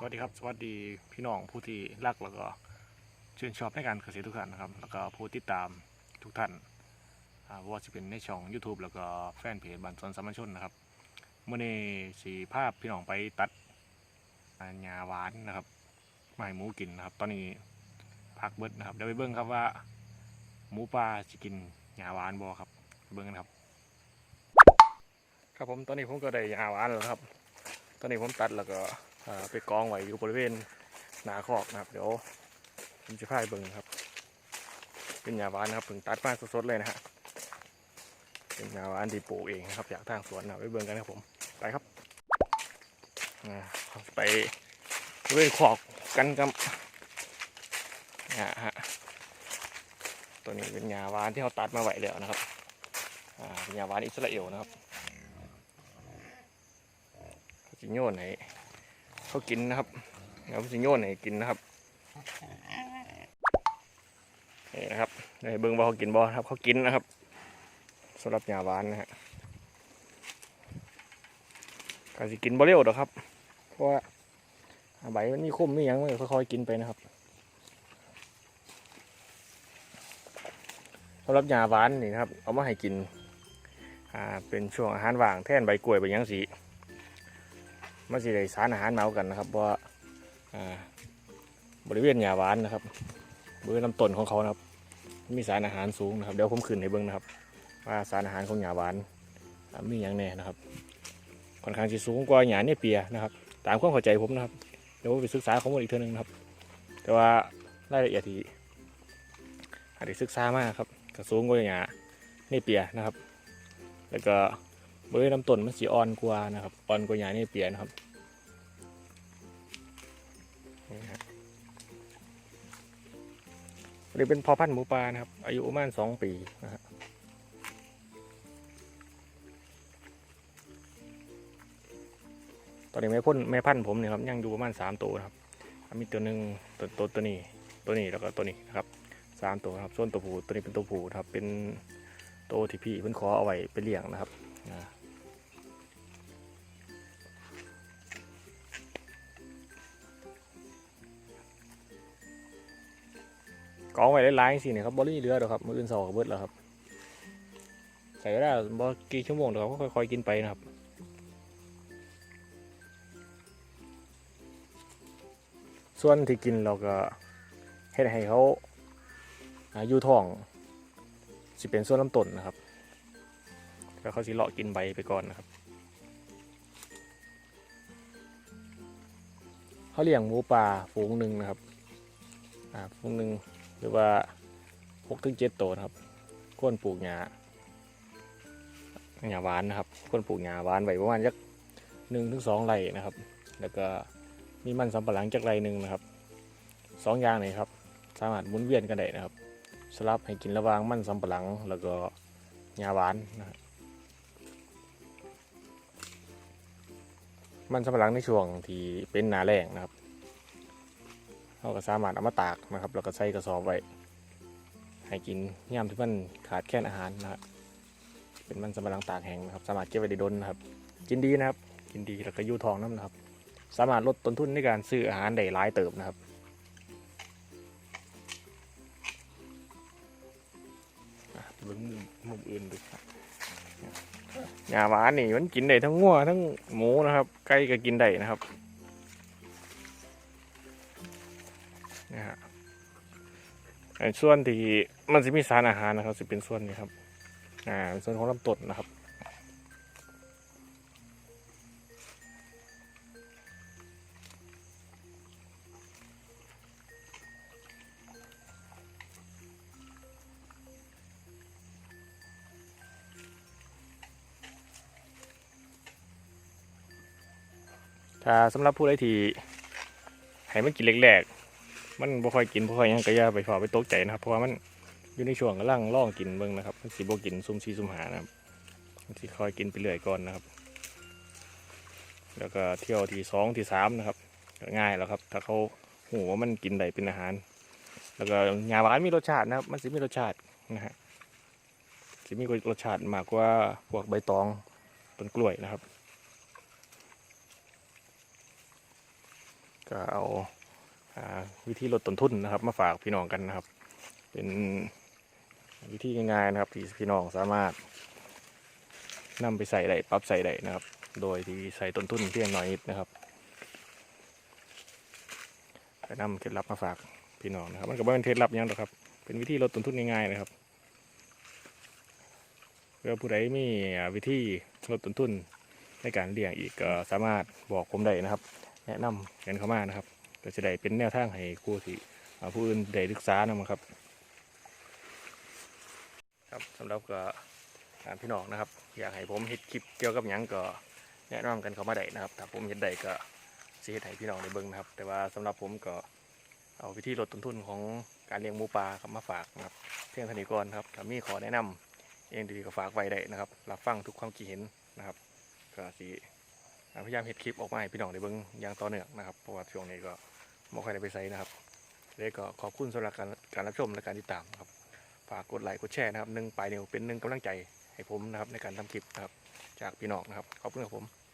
สวัสดีครับ สวัสดีพี่น้องผู้ที่รักแล้วก็ชื่นชอบในการเกษตรทุกท่านนะครับ แล้วก็ผู้ติดตามทุกท่านว่าจะเป็นในช่อง YouTube แล้วก็แฟนเพจบันสนสามัญชนนะครับเมื่อนี้สีภาพพี่น้องไปตัดอ่าหญ้าหวานนะครับมาให้หมูกินนะครับ ตอนนี้พักเบิดนะครับเดี๋ยวไปเบิ่งครับว่า หมูป่าจะกินหญ้าหวานบ่ครับเบิ่งกันครับ ครับผมตอนนี้ผมก็ได้หญ้าหวานแล้วครับ ตอนนี้ผมตัดแล้วก็ ไปกองไว้อยู่บริเวณหนาคอกนะครับ เดี๋ยวผมจะพาไปเบิ่งครับ เป็นหญ้าหวานนะครับเพิ่งตัดมาสดๆเลยนะฮะเป็นหญ้าหวานที่ปลูกเองนะครับจากทางสวนนะไปเบิ่งกันครับผมไปครับไปบริเวณคอกกันกับหญ้าฮะตัวนี้เป็นหญ้าหวานที่เขาตัดมาไว้แล้วนะครับเป็นหญ้าหวานอิสราเอลนะครับสิโยนให้ เขากินนะครับแล้วสิโยนให้กินนะครับนี่นะครับในเบิ้งบ่เขากินบ่ครับเขากินนะครับสำหรับหญ้าหวานนะฮะก็สิกินบ่เร็วดอกครับเพราะว่าใบมันมีคมมียังมันค่อยๆกินไปนะครับสำหรับหญ้าหวานนี่นะครับเอามาให้กินอ่าเป็นช่วงอาหารว่างแทนใบกล้วยใบยังสี มันสิได้สารอาหารเอากันนะครับเพราะว่าบริเวณหญ้าหวานนะครับบริเวณลำต้นของเขานะครับ มีสารอาหารสูงนะครับเดี๋ยวผมขึ้นให้เบิ่งนะครับ ว่าสารอาหารของหญ้าหวานมีอย่างแน่นะครับค่อนข้างจะสูงกว่าหญ้าเนี่ยเปียนะครับ ตามความเข้าใจผมนะครับเดี๋ยวผมไปศึกษาข้อมูลอีกเท่านึงนะครับ แต่ว่ารายละเอียดที่อาจจะศึกษามากครับก็สูงกว่าหญ้าเนี่ยเปียนะครับ แล้วก็ บริเวณลำต้นมันสีอ่อนกว่านะครับอ่อนกว่าหญ้านี่เปียนะครับนี่ฮะอันนี้เป็นพอพันธุ์หมูป่านะครับ อายุประมาณสองปีนะฮะตอนนี้แม่พ่นแม่พันธุ์ผมเนี่ยครับยังอยู่ประมาณสามตัวนะครับมีตัวหนึ่งตัวตัวตัวนี้ตัวนี้แล้วก็ตัวนี้นะครับสามตัวนะครับส่วนตัวผู้ตัวนี้เป็นตัวผู้นะครับเป็นตัวที่พี่เพิ่นขอเอาไว้ไปเลี้ยงนะครับ กองไว้หลายๆสิเนี่ยครับบอรี่เรือเด้อครับมืออื่นสองเบิดแล้วครับใส่เวลาบอกี่ชั่วโมงเดี๋ยวก็ค่อยๆกินไปนะครับส่วนที่กินเราก็เฮ็ดให้เขาอ่าอยู่ท้องสิเป็นส่วนลำต้นนะครับแล้วเขาสิเลาะกินใบไปก่อนนะครับเขาเลี้ยงหมูป่าฝูงหนึ่งนะครับ อ่า ฝูงหนึ่ง หรือว่าหกถึงเจ็ดตัวนะครับก้นปลูกหญ้าหญ้าหวานนะครับก้นปลูกหญ้าหวานไว้ประมาณจักหนึ่งถึงสองไร่นะครับ แล้วก็มีมันสำปะหลังจักไรหนึ่งนะครับสองอย่างนี่ครับสามารถหมุนเวียนกันได้นะครับสลับให้กินระหว่างมันสำปะหลัง แล้วก็หญ้าหวานนะครับมันสำปะหลังในช่วงที่เป็นหนาแรงนะครับ เราก็สามารถเอามาตากนะครับ แล้วก็ใส่กระสอบไว้ให้กินย่ามที่มันขาดแคลนอาหารนะครับเป็นมันสำปะหลังตากแห้งนะครับ สามารถเก็บไว้ได้ดนนะครับ กินดีนะครับ กินดีแล้วก็ยูทองน้ำนะครับ สามารถลดต้นทุนในการซื้ออาหารได้หลายเติบนะครับอะเบิ่งมุมมุมอื่นดูครับหญ้าหวานนี่มันกินได้ทั้งงัวทั้งหมูนะครับ ไก่ก็กินได้นะครับ นะฮะไอ้ส่วนที่มันจะมีสารอาหารนะครับจะเป็นส่วนนี้ครับ อ่าเป็นส่วนของลำต้นนะครับถ้าสำหรับผู้ใดที่ให้มันกินแรกๆ มันบ่ค่อยกินบ่ค่อยยังก็อย่าไปฝ่าไปตกใจนะครับ เพราะว่ามันอยู่ในช่วงกำลังล่องกินเบิ่งนะครับมันสิบ่กินซุ่มซีซุ่มหานะครับมันสิคอยกินไปเรื่อยก่อนนะครับ แล้วก็เที่ยวที่สองที่สามนะครับง่ายแล้วครับ ถ้าเขาหูว่ามันกินได้เป็นอาหาร แล้วก็หญ้าหวานมีรสชาตินะครับ มันสิมีรสชาตินะฮะสิมีรสชาติมากกว่าพวกใบตองต้นกล้วยนะครับ ก็เอา วิธีลดต้นทุนนะครับ มาฝากพี่น้องกันนะครับ เป็นวิธีง่ายๆนะครับที่พี่น้องสามารถนำไปใส่ได้ปรับใส่ได้นะครับ โดยที่ใส่ต้นทุนเพียงน้อยนิดนะครับก็นำเคล็ดลับมาฝากพี่น้องนะครับ มันก็บ่เป็นเคล็ดลับยังหรอกครับ เป็นวิธีลดต้นทุนง่ายๆนะครับเพื่อผู้ใดมีวิธีลดต้นทุนในการเลี้ยงอีกก็สามารถบอกผมได้นะครับ แนะนำกันเข้ามานะครับ ก็จะได้เป็นแนวทางให้ผู้ที่ผู้อื่นได้ศึกษานำครับ ครับสำหรับก็พี่น้องนะครับ อยากให้ผมเฮ็ดคลิปเกี่ยวกับหยังก็แนะนำกันเข้ามาได้นะครับ ถ้าผมเฮ็ดได้ก็สิเฮ็ดให้พี่น้องได้เบิ่งนะครับ แต่ว่าสำหรับผมก็เอาวิธีลดต้นทุนของการเลี้ยงหมูป่าครับมาฝากนะครับเพียงเท่านี้ก่อนครับถ้ามีขอแนะนำเองดีๆก็ฝากไว้ได้นะครับ รับฟังทุกความคิดเห็นนะครับก็สิพยายามเฮ็ดคลิปออกมาให้พี่น้องได้เบิ่งอย่างต่อเนื่องนะครับเพราะว่าช่วงนี้ก็ ไม่ค่อยได้ไปไสนะครับเลยก็ขอบคุณสำหรับการการรับชมและการติดตามครับฝากกดไลค์กดแชร์นะครับหนึ่งปลายนิ้วเป็นหนึ่งกำลังใจให้ผมนะครับในการทำคลิปนะครับจากพี่น้องนะครับขอบคุณครับผม